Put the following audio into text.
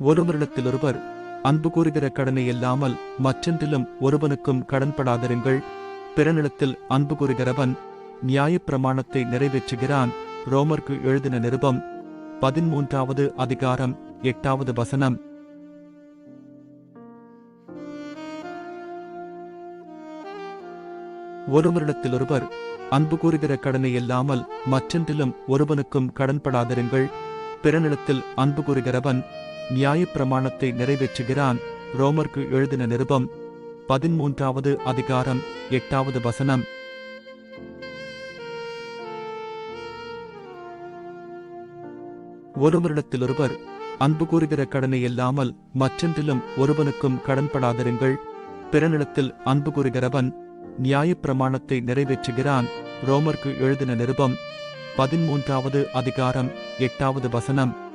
ஒருவரிடத்திலொருவர் அன்பு கூறுகிற கடனை இல்லாமல் மற்றென்றிலும் ஒருவனுக்கும் கடன்படாதிருங்கள். பிறனிடத்தில் அன்பு கூறுகிறவன் நியாயப்பிரமாணத்தை நிறைவேற்றுகிறான். ரோமர்க்கு எழுதின நிருபம் பதிமூன்றாவது அதிகாரம் எட்டாவது வசனம். ஒருவரிடத்திலொருவர் அன்பு கூறுகிற கடனை இல்லாமல் மற்றென்றிலும் ஒருவனுக்கும் கடன்படாதிருங்கள். பிறனிடத்தில் அன்பு கூறுகிறவன் நியாயப்பிரமாணத்தை நிறைவேற்றுகிறான். ரோமர்க்கு எழுதின நிருபம் பதிமூன்றாவது அதிகாரம் எட்டாவது வசனம். ஒருவரிடத்திலொருவர் அன்பு கூறுகிற கடனை இல்லாமல் மற்றென்றிலும் ஒருவனுக்கும் கடன்படாதிருங்கள் பிறனிடத்தில் அன்பு கூறுகிறவன் நியாயப்பிரமாணத்தை நிறைவேற்றுகிறான். ரோமர்க்கு எழுதின நிருபம் பதிமூன்றாவது அதிகாரம் எட்டாவது வசனம்.